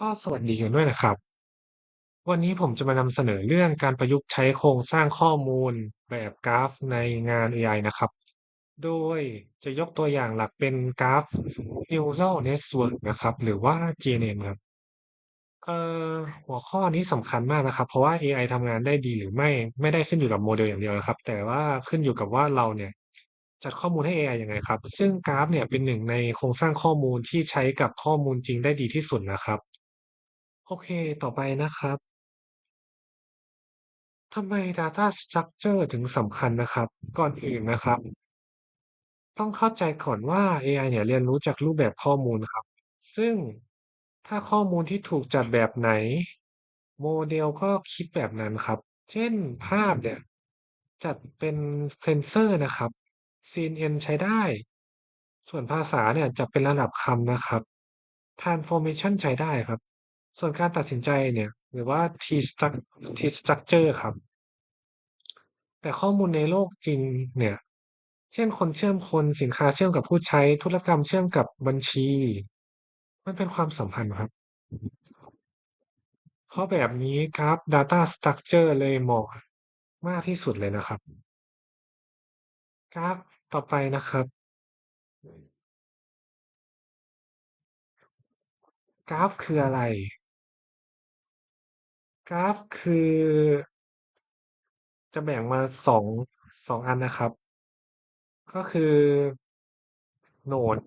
ก็สวัสดีกันด้วยนะครับ วันนี้ผมจะมานำเสนอเรื่องการประยุกต์ใช้โครงสร้างข้อมูลแบบกราฟในงาน AI นะครับ โดยจะยกตัวอย่างหลักเป็นกราฟ Neural Network นะครับ หรือว่า GNN ครับเอ่อหัวข้อนี้สำคัญมากนะครับ เพราะว่า AI ทำงานได้ดีหรือไม่ไม่ได้ขึ้นอยู่กับโมเดลอย่างเดียวนะครับ แต่ว่าขึ้นอยู่กับว่าเราเนี่ย จัดข้อมูลให้ AI ยังไงครับ ซึ่งกราฟเนี่ยเป็นหนึ่งในโครงสร้างข้อมูลที่ใช้กับข้อมูลจริงได้ดีที่สุดนะครับ โอเค ต่อไปนะครับ ทำไม Data Structure ถึงสำคัญนะครับ ก่อนอื่นนะครับ ต้องเข้าใจก่อนว่าเอไอเนี่ยเรียนรู้จากรูปแบบข้อมูลครับ ซึ่งถ้าข้อมูลที่ถูกจัดแบบไหน โมเดลก็คิดแบบนั้นครับ เช่นภาพเนี่ย จัดเป็นเซนเซอร์นะครับ CNN ใช้ได้ ส่วนภาษาเนี่ยจัดเป็นระดับคำนะครับ Transformation ใช้ได้ครับ ส่วนการตัดสินใจเนี่ย หรือว่า T struc T structure ครับ แต่ข้อมูลในโลกจริงเนี่ย เช่นคนเชื่อมคนสินค้าเชื่อมกับผู้ใช้ธุรกรรมเชื่อมกับบัญชี มันเป็นความสัมพันธ์ครับ เพราะแบบนี้กราฟ Data Structure เลยเหมาะมากที่สุดเลยนะครับ กราฟต่อไปนะครับกราฟคืออะไร กราฟคือ จะแบ่งมาสองสองอันนะครับ ก็คือโหนด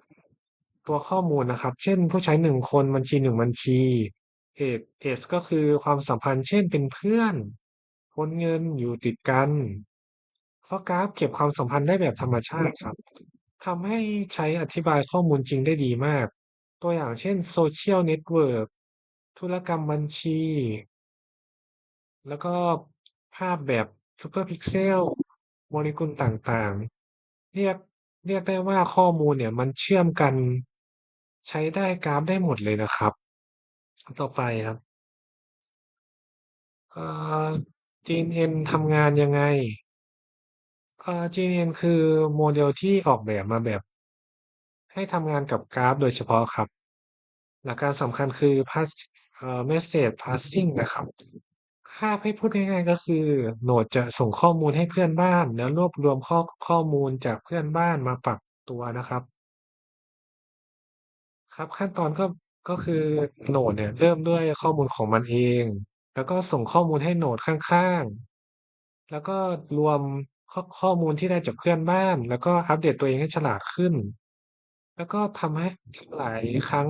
ตัวข้อมูลนะครับ เช่นผู้ใช้หนึ่งคนบัญชีหนึ่งบัญชีเอเอจก็คือความสัมพันธ์เช่นเป็นเพื่อนโอนเงินอยู่ติดกัน เพราะกราฟเก็บความสัมพันธ์ได้แบบธรรมชาติครับทำให้ใช้อธิบายข้อมูลจริงได้ดีมาก ตัวอย่างเช่น Social Network ธุรกรรมบัญชี แล้วก็ภาพแบบ Super Pixel โมเลกุลต่างๆ เรียกเรียกได้ว่าข้อมูลเนี่ยมันเชื่อมกันใช้ได้กราฟได้หมดเลยนะครับ ต่อไปครับเอ่อ GNN ทำงานยังไงเอ่อ GNN คือโมเดลที่ออกแบบมาแบบ ให้ทำงานกับกราฟโดยเฉพาะครับ หลักการสำคัญคือ pass เอ่อ message passing นะครับ ถ้าให้พูดง่ายๆ ก็คือ โหนดจะส่งข้อมูลให้เพื่อนบ้าน แล้วรวบรวมข้อข้อมูลจากเพื่อนบ้านมาปรับตัวนะครับ ครับขั้นตอนก็ก็คือโหนดเนี่ย เริ่มด้วยข้อมูลของมันเอง แล้วก็ส่งข้อมูลให้โหนดข้างๆ แล้วก็รวมข้อข้อมูลที่ได้จากเพื่อนบ้าน แล้วก็อัปเดตตัวเองให้ฉลาดขึ้น แล้วก็ทำให้หลายครั้ง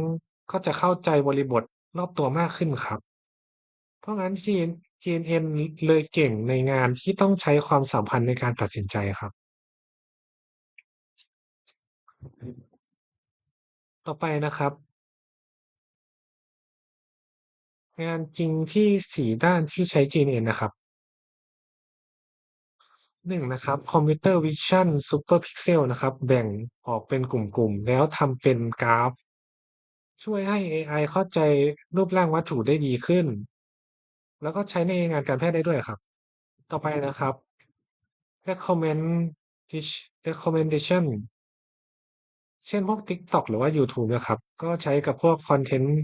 ก็จะเข้าใจบริบทรอบตัวมากขึ้นครับ เพราะงั้น GN GNN เลยเก่งในงานที่ต้องใช้ความสัมพันธ์ในการตัดสินใจครับ ต่อไปนะครับ งานจริงที่4ด้านที่ใช้ GNN นะครับหนึ่งนะครับคอมพิวเตอร์วิชั่นซูเปอร์พิกเซลนะครับแบ่งออกเป็นกลุ่มๆ แล้วทำเป็นกราฟ ช่วยให้เอไอเข้าใจรูปร่างวัตถุได้ดีขึ้น แล้วก็ใช้ในงานการแพทย์ได้ด้วยครับ ต่อไปนะครับ recommend recommendation เช่นพวก TikTok หรือว่ายูทูบนะครับ ก็ใช้กับพวกคอนเทนต์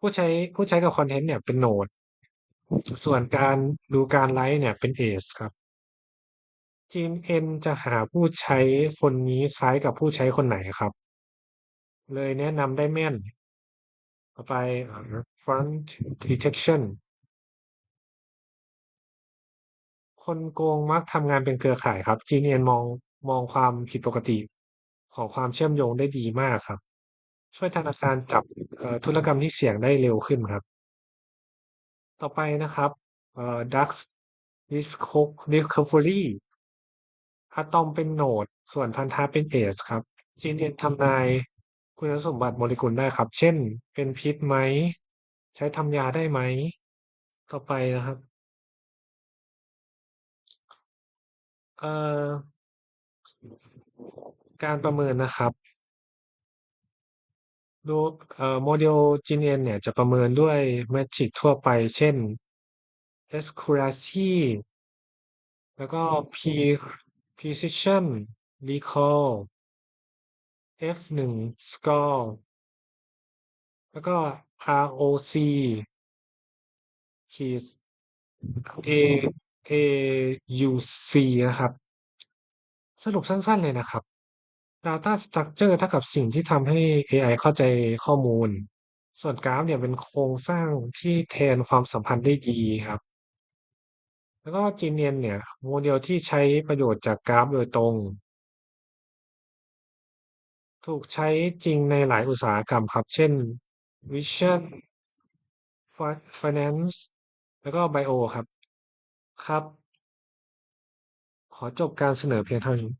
ผู้ใช้ผู้ใช้กับคอนเทนต์เนี่ยเป็นโ Node ส่วนการดูการไลฟ์เนี่ยเป็น Ace ครับ GNN จะหาผู้ใช้คนนี้คล้ายกับผู้ใช้คนไหนครับ เลยแนะนำได้แม่น ต่อไป Front Detection คนโกงมักทำงานเป็นเครือข่ายครับ GNN มองมองความผิดปกติของความเชื่อมโยงได้ดีมากครับ ช่วยธนาคารจับเอ่อธุรกรรมที่เสี่ยงได้เร็วขึ้นครับ ต่อไปนะครับเอ่อ Drug Disco Discovery อะตอมเป็นโนด ส่วนพันธะเป็นเอสครับ GNN ทำนายคุณสมบัติโมเลกุลได้ครับ เช่น เป็นพิษไหม ใช้ทำยาได้ไหม ต่อไปนะครับ เอ่อ การประเมินนะครับ ดู เอ่อ โมเดล GNN เนี่ยจะประเมินด้วยเมทริกทั่วไป เช่น accuracy แล้วก็ p precision recall F1 score แล้วก็ ROC ขีด A AUC นะครับ สรุปสั้นๆเลยนะครับ Data Structure เท่ากับสิ่งที่ทำให้เอไอเข้าใจข้อมูล ส่วนกราฟเนี่ยเป็นโครงสร้างที่แทนความสัมพันธ์ได้ดีครับ แล้วก็ GNN เนี่ย โมเดลที่ใช้ประโยชน์จากกราฟโดยตรง ถูกใช้จริงในหลายอุตสาหกรรมครับ เช่น Vision Finance แล้วก็ Bio ครับ ครับ ขอจบการเสนอเพียงเท่านี้